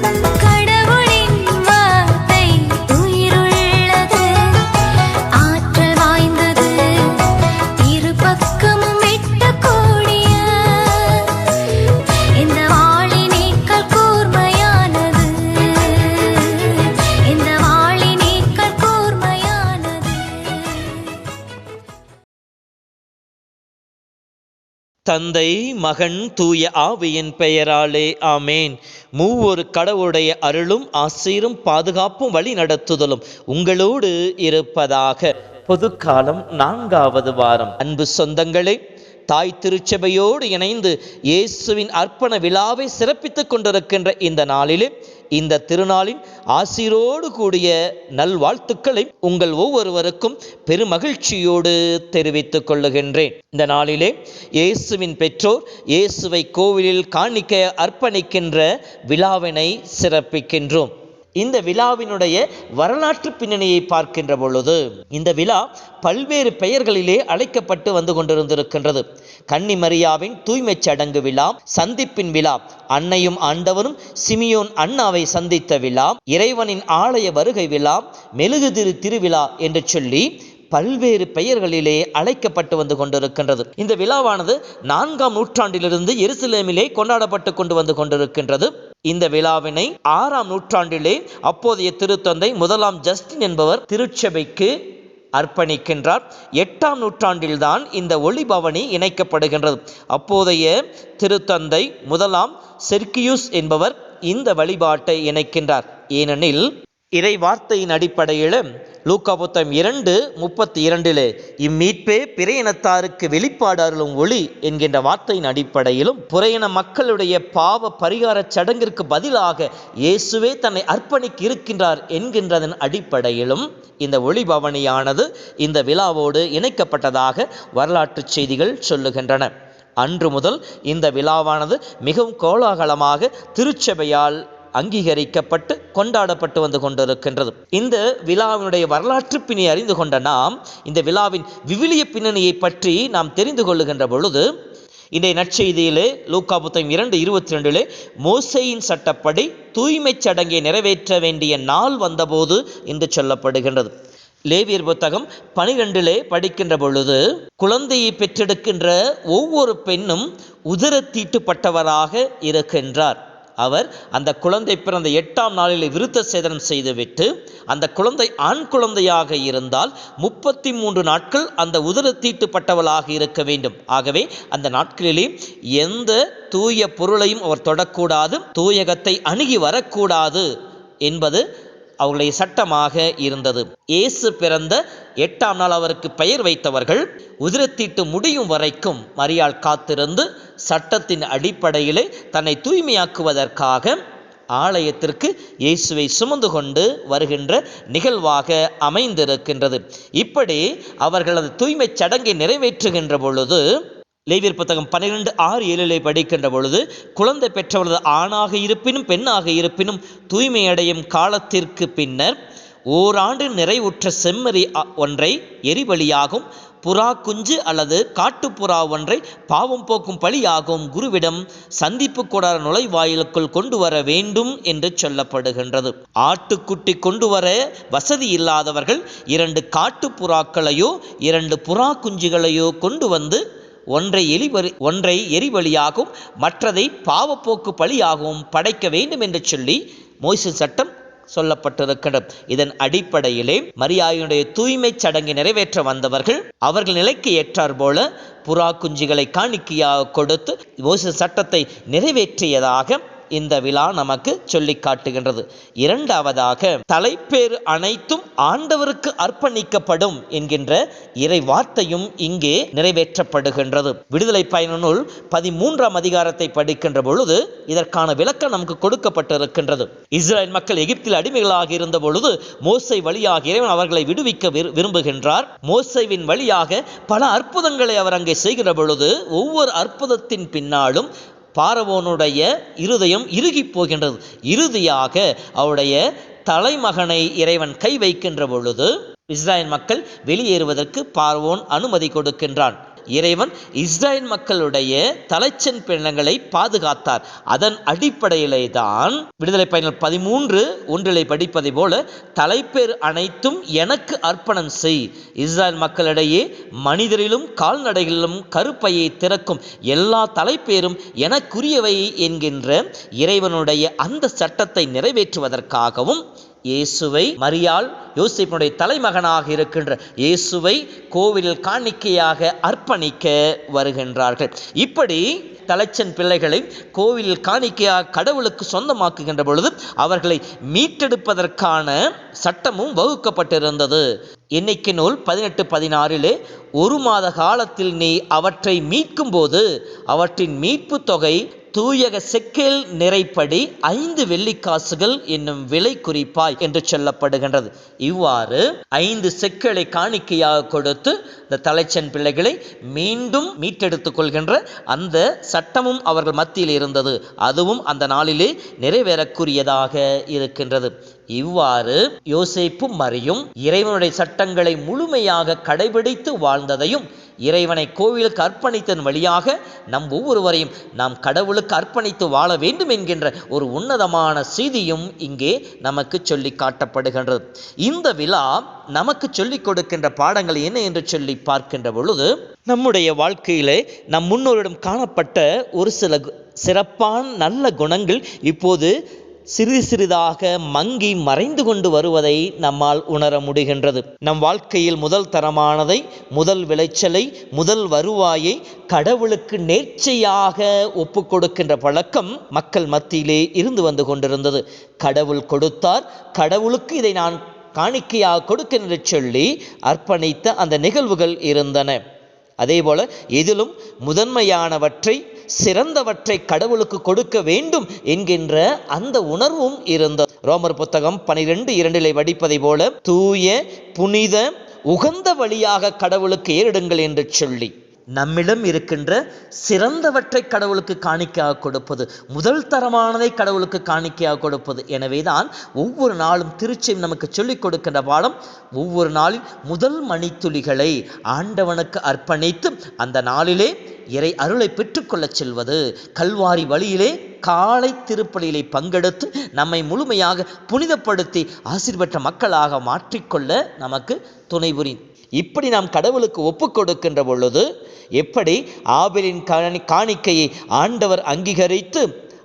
Bye. தந்தை மகன் தூய ஆவியின் பெயராலே ஆமேன். மூவொரு கடவுளுடைய அருளும் ஆசீரும் பாதுகாப்பும் வழி நடத்துதலும் உங்களோடு இருப்பதாக. பொதுக்காலம் நான்காவது வாரம். அன்பு சொந்தங்களே தாய் திருச்சபையோடு இணைந்து இயேசுவின் அர்ப்பண விழாவை சிறப்பித்துக் கொண்டிருக்கின்ற இந்த நாளிலே இந்த திருநாளின் ஆசிரோடு கூடிய நல்வாழ்த்துக்களை உங்கள் ஒவ்வொருவருக்கும் பெருமகிழ்ச்சியோடு தெரிவித்துக் கொள்ளுகின்றேன். இந்த நாளிலே இயேசுவின் பெற்றோர் இயேசுவை கோவிலில் காணிக்க அர்ப்பணிக்கின்ற விழாவினை சிறப்பிக்கின்றோம். இந்த விழாவினுடைய வரலாற்று பின்னணியை பார்க்கின்ற பொழுது இந்த விழா பல்வேறு பெயர்களிலே அழைக்கப்பட்டு வந்து கொண்டிருந்திருக்கின்றது. கன்னி மரியாவின் தூய்மைச் சடங்கு விழா சந்திப்பின் விழா அன்னையும் ஆண்டவரும் சிமியோன் அண்ணாவை சந்தித்த விழா இறைவனின் ஆலய வருகை விழா மெழுகுதிரு திருவிழா என்று சொல்லி பல்வேறு பெயர்களிலே அழைக்கப்பட்டு வந்து கொண்டிருக்கின்றது. இந்த விழாவானது நான்காம் நூற்றாண்டிலிருந்து எருசலேமிலே கொண்டாடப்பட்டு கொண்டு வந்து கொண்டிருக்கின்றது. இந்த விழாவினை ஆறாம் நூற்றாண்டிலே அப்போதைய திருத்தந்தை முதலாம் ஜஸ்டின் என்பவர் திருச்சபைக்கு அர்ப்பணிக்கின்றார். எட்டாம் நூற்றாண்டில்தான் இந்த ஒளிபவனி இணைக்கப்படுகின்றது. அப்போதைய திருத்தந்தை முதலாம் செர்கியூஸ் என்பவர் இந்த வழிபாட்டை இணைக்கின்றார். ஏனெனில் இறை வார்த்தையின் அடிப்படையிலும் லூக்கா புத்தகம் இரண்டு முப்பத்தி இரண்டிலே இம்மீட்பே பிறையினத்தாருக்கு வெளிப்பாடு அருளும் ஒளி என்கின்ற வார்த்தையின் அடிப்படையிலும் புறையின மக்களுடைய பாவ பரிகார சடங்கிற்கு பதிலாக இயேசுவே தன்னை அர்ப்பணிக்க இருக்கின்றார் என்கின்றதன் அடிப்படையிலும் இந்த ஒளிபவனியானது இந்த விழாவோடு இணைக்கப்பட்டதாக வரலாற்றுச் செய்திகள் சொல்லுகின்றன. அன்று முதல் இந்த விழாவானது மிகவும் கோலாகலமாக திருச்சபையால் அங்கீகரிக்கப்பட்டு கொண்டாடப்பட்டு வந்து கொண்டிருக்கின்றது. இந்த விழாவினுடைய வரலாற்று பின்னணி அறிந்து கொண்ட நாம் இந்த விழாவின் விவிலிய பின்னணியை பற்றி நாம் தெரிந்து கொள்ளுகின்ற பொழுது இன்றைய நற்செய்தியிலே லூக்கா புத்தகம் இரண்டு இருபத்தி ரெண்டிலே மோசையின் சட்டப்படி தூய்மைச் சடங்கை நிறைவேற்ற வேண்டிய நாள் வந்தபோது என்று சொல்லப்படுகின்றது. லேவியர் புத்தகம் பனிரெண்டிலே படிக்கின்ற பொழுது குழந்தையை பெற்றெடுக்கின்ற ஒவ்வொரு பெண்ணும் உதரத்தீட்டுப்பட்டவராக இருக்கின்றார். அவர் அந்த குழந்தை பிறந்த எட்டாம் நாளில் விருத்த சேதனம் செய்துவிட்டு அந்த குழந்தை ஆண் குழந்தையாக இருந்தால் முப்பத்தி மூன்று நாட்கள் அந்த உதரத்தீட்டுப்பட்டவளாக இருக்க வேண்டும். ஆகவே அந்த நாட்களிலே எந்த தூய பொருளையும் அவர் தொடக்கூடாது தூயகத்தை அணுகி வரக்கூடாது என்பது அவர்களுடைய சட்டமாக இருந்தது. இயேசு பிறந்த எட்டாம் நாள் அவருக்கு பெயர் வைத்தவர்கள் உதிரத்தீட்டு முடியும் வரைக்கும் மரியாள் காத்திருந்து சட்டத்தின் அடிப்படையிலே தன்னை தூய்மையாக்குவதற்காக ஆலயத்திற்கு இயேசுவை சுமந்து கொண்டு வருகின்ற நிகழ்வாக அமைந்திருக்கின்றது. இப்படி அவர்களது தூய்மைச் சடங்கை நிறைவேற்றுகின்ற பொழுது லேவியர் புத்தகம் பன்னிரெண்டு ஆறு ஏழிலே படிக்கின்ற பொழுது குழந்தை பெற்றவரது ஆணாக இருப்பினும் பெண்ணாக இருப்பினும் தூய்மையடையும் காலத்திற்கு பின்னர் ஓராண்டு நிறைவுற்ற செம்மறி ஒன்றை எரிபலியாகும் புறா குஞ்சு அல்லது காட்டுப்புறா ஒன்றை பாவம் போக்கும் பலியாகும் குருவிடம் சந்திப்பு கூடார நுழைவாயிலுக்குள் கொண்டு வர வேண்டும் என்று சொல்லப்படுகின்றது. ஆட்டுக்குட்டி கொண்டு வர வசதி இல்லாதவர்கள் இரண்டு காட்டுப்புறாக்களையோ இரண்டு புறா குஞ்சுகளையோ கொண்டு வந்து ஒன்றை எலிபலி ஒன்றை எரிபலியாகவும் மற்றதை பாவப்போக்கு பலியாகவும் படைக்க வேண்டும் என்று சொல்லி மோசே சட்டம் சொல்லப்பட்டிருக்கிறது. இதன் அடிப்படையிலே மரியாயுடைய தூய்மை சடங்கை நிறைவேற்ற வந்தவர்கள் அவர்கள் நிலைக்கு ஏற்றார் போல புறா குஞ்சுகளை காணிக்கையாக கொடுத்து மோசு சட்டத்தை நிறைவேற்றியதாக இந்த விழா நமக்கு சொல்லி காட்டுகின்றது. இரண்டாவதாக தலைப்பேறு அனைத்தும் ஆண்டவருக்கு அர்ப்பணிக்கப்படும் என்கின்ற இறை வார்த்தையும் இங்கே நிறைவேற்றப்படுகின்றது. விடுதலை பயணநூல் பதிமூன்றாம் அதிகாரத்தை படிக்கின்ற பொழுது இதற்கான விளக்கம் நமக்கு கொடுக்கப்பட்டிருக்கின்றது. இஸ்ரேல் மக்கள் எகிப்தில் அடிமைகளாக இருந்த பொழுது மோசை வழியாக இறைவன் அவர்களை விடுவிக்க விரும்புகின்றார். மோசைவின் வழியாக பல அற்புதங்களை அவர் அங்கே செய்கிற பொழுது ஒவ்வொரு அற்புதத்தின் பின்னாலும் பாரவோனுடைய இருதயம் இறுகிப் போகின்றது. இறுதியாக அவருடைய தலைமகனை இறைவன் கை வைக்கின்ற பொழுது இஸ்ராயல் மக்கள் வெளியேறுவதற்கு பார்வோன் அனுமதி கொடுக்கின்றான். இறைவன் இஸ்ரேல் மக்களுடைய தலைச்சன் பிணங்களை பாதுகாத்தார். அதன் அடிப்படையிலே தான் விடுதலை பயணம் பதிமூன்று ஒன்றிலை படிப்பதை போல தலைப்பேர் அனைத்தும் எனக்கு அர்ப்பணம் செய். இஸ்ரேல் மக்களிடையே மனிதரிலும் கால்நடைகளிலும் கருப்பையை திறக்கும் எல்லா தலைப்பேரும் எனக்குரியவை என்கின்ற இறைவனுடைய அந்த சட்டத்தை நிறைவேற்றுவதற்காகவும் இயேசுவை மரியாள் யோசிப்பினுடைய தலைமகனாக இருக்கின்ற இயேசுவை கோவிலில் காணிக்கையாக அர்ப்பணிக்க வருகின்றார்கள். இப்படி தலைச்சன் பிள்ளைகளை கோவிலில் காணிக்கையாக கடவுளுக்கு சொந்தமாக்குகின்ற பொழுது அவர்களை மீட்டெடுப்பதற்கான சட்டமும் வகுக்கப்பட்டிருந்தது. எண்ணிக்கை நூல் பதினெட்டு பதினாறிலே ஒரு மாத காலத்தில் நீ அவற்றை மீட்கும் போது அவற்றின் மீட்பு தொகை தூயக செக்கேல் நிறைப்படி ஐந்து வெள்ளிக்காசுகள் என்னும் விலை குறிப்பாய் என்று சொல்லப்படுகின்றது. இவ்வாறு ஐந்து செக்கலை காணிக்கையாக கொடுத்து இந்த தலைச்சன் பிள்ளைகளை மீண்டும் மீட்டெடுத்துக் கொள்கின்ற அந்த சட்டமும் அவர்கள் மத்தியில் இருந்தது. அதுவும் அந்த நாளிலே நிறைவேறக்கூடியதாக இருக்கின்றது. இவ்வாறு யோசிப்பும் மறியும் இறைவனுடைய சட்டங்களை முழுமையாக கடைபிடித்து வாழ்ந்ததையும் இறைவனை கோவிலுக்கு அர்ப்பணித்ததன் வழியாக நம் ஒவ்வொருவரையும் நாம் கடவுளுக்கு அர்ப்பணித்து வாழ வேண்டும் என்கின்ற ஒரு உன்னதமான செய்தியும் இங்கே நமக்கு சொல்லி காட்டப்படுகின்றது. இந்த விழா நமக்கு சொல்லிக் கொடுக்கின்ற பாடங்கள் என்ன என்று சொல்லி பார்க்கின்ற பொழுது நம்முடைய வாழ்க்கையிலே நம் முன்னோரிடம் காணப்பட்ட ஒரு சில கு- சிறப்பான நல்ல குணங்கள் இப்போது சிறிது சிறிதாக மங்கி மறைந்து கொண்டு வருவதை நம்மால் உணர முடிகின்றது. நம் வாழ்க்கையில் முதல் தரமானதை முதல் விளைச்சலை முதல் வருவாயை கடவுளுக்கு நேர்ச்சையாக ஒப்பு கொடுக்கின்ற பழக்கம் மக்கள் மத்தியிலே இருந்து வந்து கொண்டிருந்தது. கடவுள் கொடுத்தார் கடவுளுக்கு இதை நான் காணிக்கையாக கொடுக்கின்ற சொல்லி அர்ப்பணித்த அந்த நிகழ்வுகள் இருந்தன. அதேபோல இதிலும் முதன்மையானவற்றை சிறந்தவற்றை கடவுளுக்கு கொடுக்க வேண்டும் என்கின்ற அந்த உணர்வும் இருந்தது. ரோமர் புத்தகம் பனிரெண்டு இரண்டிலே வடிப்பதை போல தூய புனித உகந்த வழியாக கடவுளுக்கு ஏறிடுங்கள் என்று சொல்லி நம்மிடம் இருக்கின்ற சிறந்தவற்றை கடவுளுக்கு காணிக்கையாக கொடுப்பது முதல் தரமானதை கடவுளுக்கு காணிக்கையாக கொடுப்பது. எனவேதான் ஒவ்வொரு நாளும் திருச்சி நமக்கு சொல்லிக் கொடுக்கின்ற பாடம் ஒவ்வொரு நாளில் முதல் மணித்துளிகளை ஆண்டவனுக்கு அர்ப்பணித்து அந்த நாளிலே இறை அருளை பெற்றுக்கொள்ளச் செல்வது. கல்வாரி வழியிலே காலை திருப்பலியிலே பங்கெடுத்து நம்மை முழுமையாக புனிதப்படுத்தி ஆசீர்வற்ற மக்களாக மாற்றிக்கொள்ள நமக்கு துணை புரி இப்படி நாம் கடவுளுக்கு ஒப்பு கொடுக்கின்ற பொழுது எப்படி ஆபிலின் காணி காணிக்கையை ஆண்டவர் அங்கீகரித்து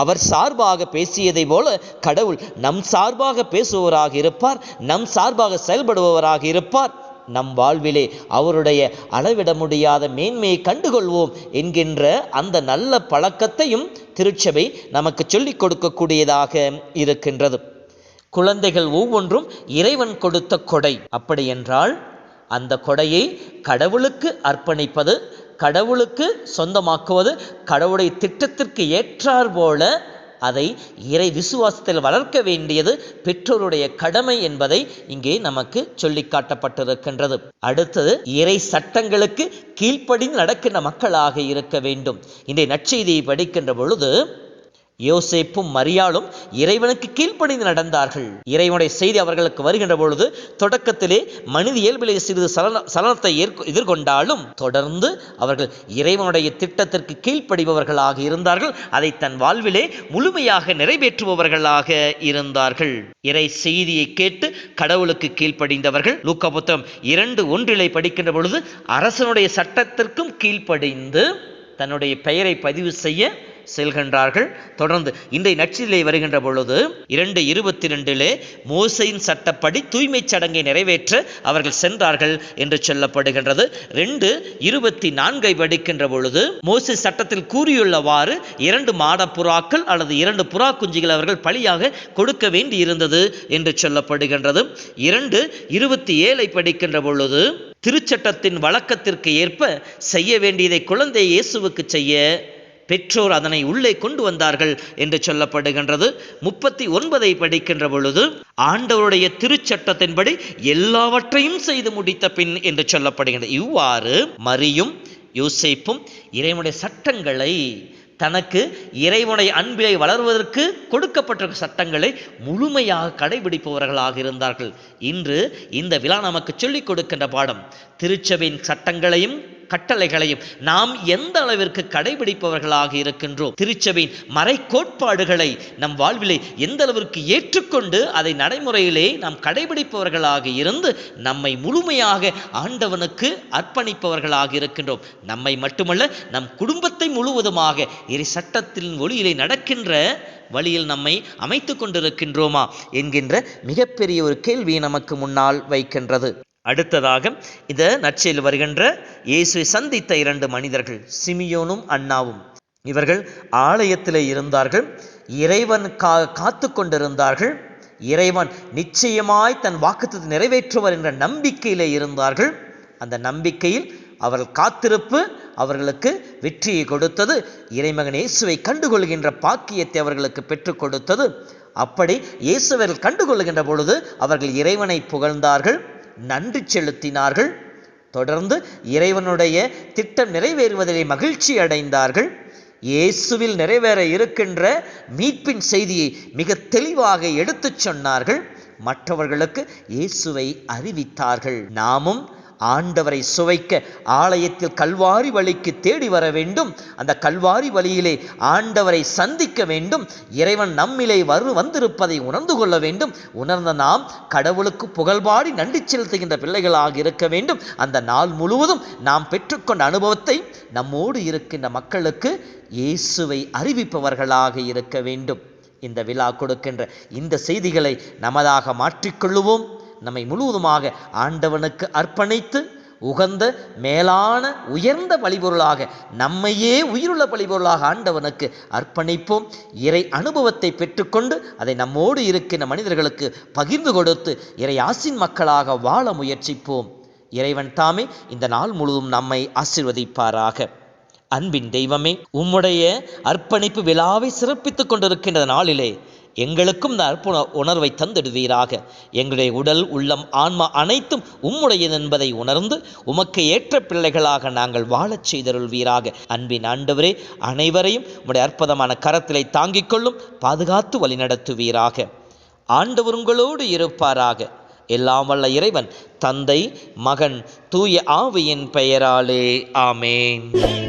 அவர் சார்பாக பேசியதை போல கடவுள் நம் சார்பாக பேசுபவராக இருப்பார் நம் சார்பாக செயல்படுபவராக இருப்பார். நம் வாழ்விலே அவருடைய அளவிட முடியாத மேன்மையை கண்டுகொள்வோம் என்கின்ற அந்த நல்ல பழக்கத்தையும் திருச்சபை நமக்கு சொல்லிக் கொடுக்கக்கூடியதாக இருக்கின்றது. குழந்தைகள் ஒவ்வொன்றும் இறைவன் கொடுத்த கொடை. அப்படி என்றால் அந்த கொடையை கடவுளுக்கு அர்ப்பணிப்பது கடவுளுக்கு சொந்தமாக்குவது கடவுளுடைய திட்டத்திற்கு ஏற்றார் போல அதை இறை விசுவாசத்தில் வளர்க்க வேண்டியது பெற்றோருடைய கடமை என்பதை இங்கே நமக்கு சொல்லி காட்டப்பட்டிருக்கின்றது. அடுத்தது இறை சட்டங்களுக்கு கீழ்ப்படி நடக்கின்ற மக்களாக இருக்க வேண்டும். இன்றைய நற்செய்தியை படிக்கின்ற பொழுது யோசேப்பும் மரியாளும் இறைவனுக்கு கீழ்ப்படிந்து நடந்தார்கள். இறைவனுடைய செய்தி அவர்களுக்கு வருகின்ற பொழுது தொடக்கத்திலே மனித இயல்பிலே சிறிது சலன சலனத்தை எதிர்கொண்டாலும் தொடர்ந்து அவர்கள் இறைவனுடைய திட்டத்திற்கு கீழ்ப்படிபவர்களாக இருந்தார்கள். அதை தன் வாழ்விலே முழுமையாக நிறைவேற்றுபவர்களாக இருந்தார்கள். இறை செய்தியை கேட்டு கடவுளுக்கு கீழ்ப்படிந்தவர்கள் லூக்கபுத்தம் இரண்டு ஒன்றிலை படிக்கின்ற பொழுது அரசனுடைய சட்டத்திற்கும் கீழ்ப்படிந்து தன்னுடைய பெயரை பதிவு செய்ய செல்கின்றார்கள். தொடர்ந்து இன்றைய நச்சிலே வருகின்ற பொழுது இரண்டு இருபத்தி ரெண்டிலே மோசையின் சட்டப்படி தூய்மைச் சடங்கை நிறைவேற்ற அவர்கள் சென்றார்கள் என்று சொல்லப்படுகின்றது. ரெண்டு இருபத்தி நான்கை படிக்கின்ற பொழுது மோசை சட்டத்தில் கூறியுள்ளவாறு இரண்டு மாட புறாக்கள் அல்லது இரண்டு புறா குஞ்சுகள் அவர்கள் பலியாக கொடுக்க வேண்டி இருந்தது என்று சொல்லப்படுகின்றது. இரண்டு இருபத்தி ஏழை படிக்கின்ற பொழுது திருச்சட்டத்தின் வழக்கத்திற்கு ஏற்ப செய்ய வேண்டியதை குழந்தை இயேசுவுக்கு செய்ய பெற்றோர் அதனை உள்ளே கொண்டு வந்தார்கள் என்று சொல்லப்படுகின்றது. முப்பத்தி ஒன்பதை படிக்கின்ற பொழுது ஆண்டவருடைய திருச்சட்டத்தின்படி எல்லாவற்றையும் செய்து முடித்த பின் என்று சொல்லப்படுகின்றது. இவ்வாறு மரியும் யூசைப்பும் இறைவனுடைய சட்டங்களை தனக்கு இறைவனுடைய அன்பிலை வளர்வதற்கு கொடுக்கப்பட்ட சட்டங்களை முழுமையாக கடைபிடிப்பவர்களாக இருந்தார்கள். இன்று இந்த விழா நமக்கு சொல்லிக் கொடுக்கின்ற பாடம் திருச்சபையின் சட்டங்களையும் கட்டளைகளையும் நாம் எந்த அளவிற்கு கடைபிடிப்பவர்களாக இருக்கின்றோம். திருச்சபையின் மறைக்கோட்பாடுகளை நம் வாழ்விலே எந்த அளவிற்கு ஏற்றுக்கொண்டு அதை நடைமுறையிலே நாம் கடைபிடிப்பவர்களாக இருந்து நம்மை முழுமையாக ஆண்டவனுக்கு அர்ப்பணிப்பவர்களாக இருக்கின்றோம். நம்மை மட்டுமல்ல நம் குடும்பத்தை முழுவதுமாக இறை சட்டத்தின் ஒளியிலே நடக்கின்ற வழியில் நம்மை அமைத்து கொண்டிருக்கின்றோமா? என்கின்ற மிகப்பெரிய ஒரு கேள்வியை நமக்கு முன்னால் வைக்கின்றது. அடுத்ததாக இந்த நற்செயல் வருகின்ற இயேசுவை சந்தித்த இரண்டு மனிதர்கள் சிமியோனும் அண்ணாவும். இவர்கள் ஆலயத்திலே இருந்தார்கள் இறைவன் கா காத்து கொண்டிருந்தார்கள். இறைவன் நிச்சயமாய் தன் வாக்குத்தத்தை நிறைவேற்றுவர் என்ற நம்பிக்கையிலே இருந்தார்கள். அந்த நம்பிக்கையில் அவர்கள் காத்திருப்பு அவர்களுக்கு வெற்றியை கொடுத்தது. இறைமகன் இயேசுவை கண்டுகொள்கின்ற பாக்கியத்தை அவர்களுக்கு பெற்றுக் கொடுத்தது. அப்படி இயேசுவர்கள் கண்டுகொள்கின்ற பொழுது அவர்கள் இறைவனை புகழ்ந்தார்கள். நன்றி செலுத்தினார்கள். தொடர்ந்து இறைவனுடைய திட்டம் நிறைவேறுவதிலே மகிழ்ச்சி அடைந்தார்கள். இயேசுவில் நிறைவேற இருக்கின்ற மீட்பின் செய்தியை மிக தெளிவாக எடுத்துச் சொன்னார்கள். மற்றவர்களுக்கு இயேசுவை அறிவித்தார்கள். நாமும் ஆண்டவரை சுவைக்க ஆலயத்தில் கல்வாரி வழிக்கு தேடி வர வேண்டும். அந்த கல்வாரி வழியிலே ஆண்டவரை சந்திக்க வேண்டும். இறைவன் நம்மிலே வரு வந்திருப்பதை உணர்ந்து கொள்ள வேண்டும். உணர்ந்த நாம் கடவுளுக்கு புகழ்பாடி நன்றி செலுத்துகின்ற பிள்ளைகளாக இருக்க வேண்டும். அந்த நாள் முழுவதும் நாம் பெற்றுக்கொண்ட அனுபவத்தை நம்மோடு இருக்கின்ற மக்களுக்கு இயேசுவை அறிவிப்பவர்களாக இருக்க வேண்டும். இந்த விழா கொடுக்கின்ற இந்த செய்திகளை நமதாக மாற்றிக்கொள்ளுவோம். நம்மை முழுவதுமாக ஆண்டவனுக்கு அர்ப்பணித்து உகந்த மேலான உயர்ந்த பழிபொருளாக நம்மையே உயிருள்ள பழிபொருளாக ஆண்டவனுக்கு அர்ப்பணிப்போம். இறை அனுபவத்தை பெற்றுக்கொண்டு அதை நம்மோடு இருக்கின்ற மனிதர்களுக்கு பகிர்ந்து கொடுத்து இறை ஆசின் மக்களாக வாழ முயற்சிப்போம். இறைவன் தாமே இந்த நாள் முழுவதும் நம்மை ஆசிர்வதிப்பாராக. அன்பின் தெய்வமே உம்முடைய அர்ப்பணிப்பு விழாவை சிறப்பித்துக் கொண்டிருக்கின்ற நாளிலே எங்களுக்கும் இந்த அற்புண உணர்வை தந்திடுவீராக. எங்களுடைய உடல் உள்ளம் ஆன்மா அனைத்தும் உம்முடையது என்பதை உணர்ந்து உமக்கு ஏற்ற பிள்ளைகளாக நாங்கள் வாழச் செய்தருள்வீராக. அன்பின் ஆண்டவரே அனைவரையும் உம்முடைய அற்புதமான கரத்திலே தாங்கிக் கொள்ளும் பாதுகாத்து வழிநடத்துவீராக. ஆண்டவர் உங்களோடு இருப்பாராக. எல்லாம் வல்ல இறைவன் தந்தை மகன் தூய ஆவியின் பெயராலே. ஆமேன்.